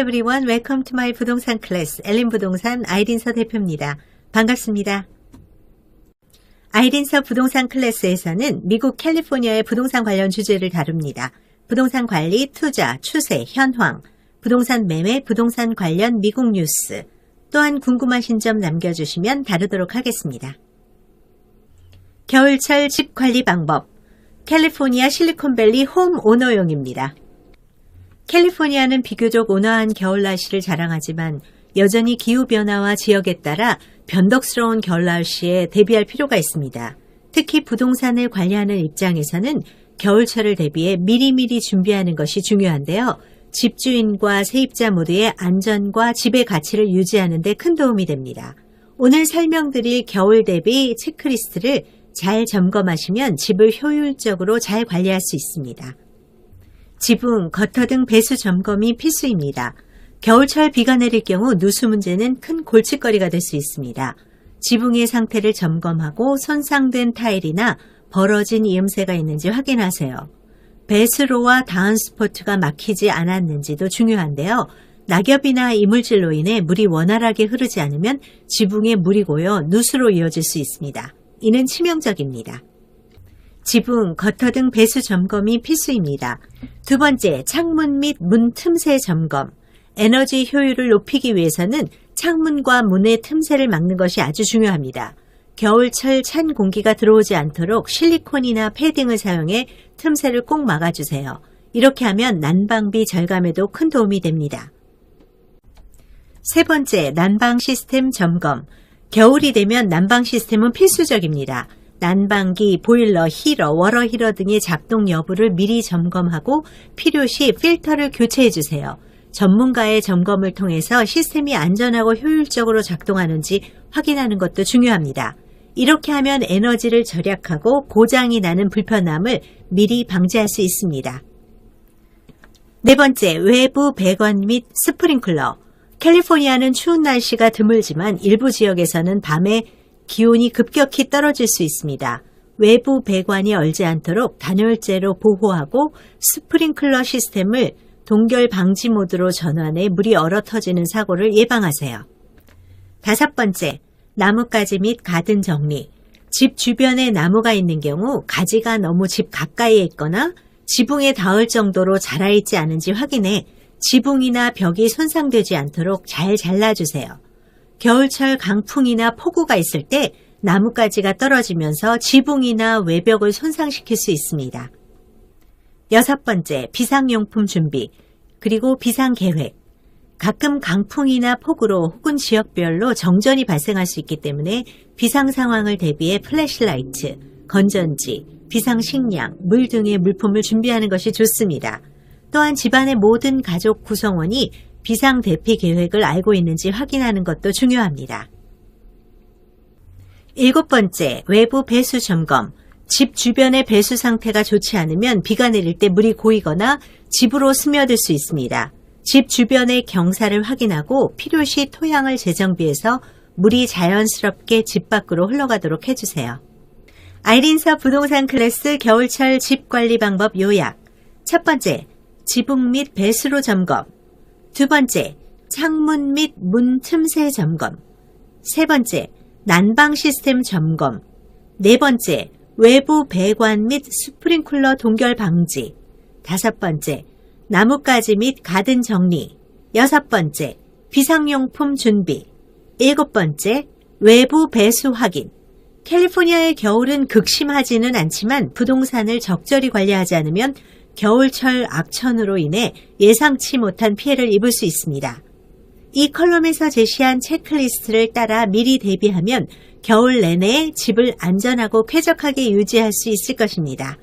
everyone. Welcome to my 부동산 클래스. 엘린 부동산 아이린서 대표입니다. 반갑습니다. 아이린서 부동산 클래스에서는 미국 캘리포니아의 부동산 관련 주제를 다룹니다. 부동산 관리, 투자, 추세, 현황, 부동산 매매, 부동산 관련 미국 뉴스, 또한 궁금하신 점 남겨주시면 다루도록 하겠습니다. 겨울철 집 관리 방법. 캘리포니아 실리콘밸리 홈 오너용입니다. 캘리포니아는 비교적 온화한 겨울 날씨를 자랑하지만 여전히 기후변화와 지역에 따라 변덕스러운 겨울 날씨에 대비할 필요가 있습니다. 특히 부동산을 관리하는 입장에서는 겨울철을 대비해 미리미리 준비하는 것이 중요한데요. 집주인과 세입자 모두의 안전과 집의 가치를 유지하는 데 큰 도움이 됩니다. 오늘 설명드릴 겨울 대비 체크리스트를 잘 점검하시면 집을 효율적으로 잘 관리할 수 있습니다. 지붕, 거터 등 배수 점검이 필수입니다. 겨울철 비가 내릴 경우 누수 문제는 큰 골칫거리가 될 수 있습니다. 지붕의 상태를 점검하고 손상된 타일이나 벌어진 이음새가 있는지 확인하세요. 배수로와 다운스포트가 막히지 않았는지도 중요한데요. 낙엽이나 이물질로 인해 물이 원활하게 흐르지 않으면 지붕에 물이 고여 누수로 이어질 수 있습니다. 이는 치명적입니다. 지붕, 거터 등 배수 점검이 필수입니다. 두 번째, 창문 및 문 틈새 점검. 에너지 효율을 높이기 위해서는 창문과 문의 틈새를 막는 것이 아주 중요합니다. 겨울철 찬 공기가 들어오지 않도록 실리콘이나 패딩을 사용해 틈새를 꼭 막아주세요. 이렇게 하면 난방비 절감에도 큰 도움이 됩니다. 세 번째, 난방 시스템 점검. 겨울이 되면 난방 시스템은 필수적입니다. 난방기, 보일러, 히러, 워러 히러 등의 작동 여부를 미리 점검하고 필요시 필터를 교체해 주세요. 전문가의 점검을 통해서 시스템이 안전하고 효율적으로 작동하는지 확인하는 것도 중요합니다. 이렇게 하면 에너지를 절약하고 고장이 나는 불편함을 미리 방지할 수 있습니다. 네 번째, 외부 배관 및 스프링클러. 캘리포니아는 추운 날씨가 드물지만 일부 지역에서는 밤에 기온이 급격히 떨어질 수 있습니다. 외부 배관이 얼지 않도록 단열재로 보호하고 스프링클러 시스템을 동결 방지 모드로 전환해 물이 얼어 터지는 사고를 예방하세요. 다섯 번째, 나뭇가지 및 가든 정리. 집 주변에 나무가 있는 경우 가지가 너무 집 가까이에 있거나 지붕에 닿을 정도로 자라있지 않은지 확인해 지붕이나 벽이 손상되지 않도록 잘 잘라주세요. 겨울철 강풍이나 폭우가 있을 때 나뭇가지가 떨어지면서 지붕이나 외벽을 손상시킬 수 있습니다. 여섯 번째, 비상용품 준비, 그리고 비상계획. 가끔 강풍이나 폭우로 혹은 지역별로 정전이 발생할 수 있기 때문에 비상 상황을 대비해 플래시라이트, 건전지, 비상식량, 물 등의 물품을 준비하는 것이 좋습니다. 또한 집안의 모든 가족 구성원이 비상 대피 계획을 알고 있는지 확인하는 것도 중요합니다. 일곱 번째, 외부 배수 점검. 집 주변의 배수 상태가 좋지 않으면 비가 내릴 때 물이 고이거나 집으로 스며들 수 있습니다. 집 주변의 경사를 확인하고 필요시 토양을 재정비해서 물이 자연스럽게 집 밖으로 흘러가도록 해주세요. 아이린서 부동산 클래스 겨울철 집 관리 방법 요약. 첫 번째, 지붕 및 배수로 점검. 두 번째, 창문 및 문 틈새 점검. 세 번째, 난방 시스템 점검. 네 번째, 외부 배관 및 스프링클러 동결 방지. 다섯 번째, 나뭇가지 및 가든 정리. 여섯 번째, 비상용품 준비. 일곱 번째, 외부 배수 확인. 캘리포니아의 겨울은 극심하지는 않지만 부동산을 적절히 관리하지 않으면 겨울철 악천후로 인해 예상치 못한 피해를 입을 수 있습니다. 이 컬럼에서 제시한 체크리스트를 따라 미리 대비하면 겨울 내내 집을 안전하고 쾌적하게 유지할 수 있을 것입니다.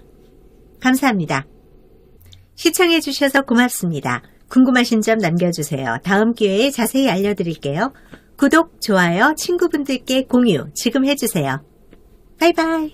감사합니다. 시청해주셔서 고맙습니다. 궁금하신 점 남겨주세요. 다음 기회에 자세히 알려드릴게요. 구독, 좋아요, 친구분들께 공유 지금 해주세요. 바이바이.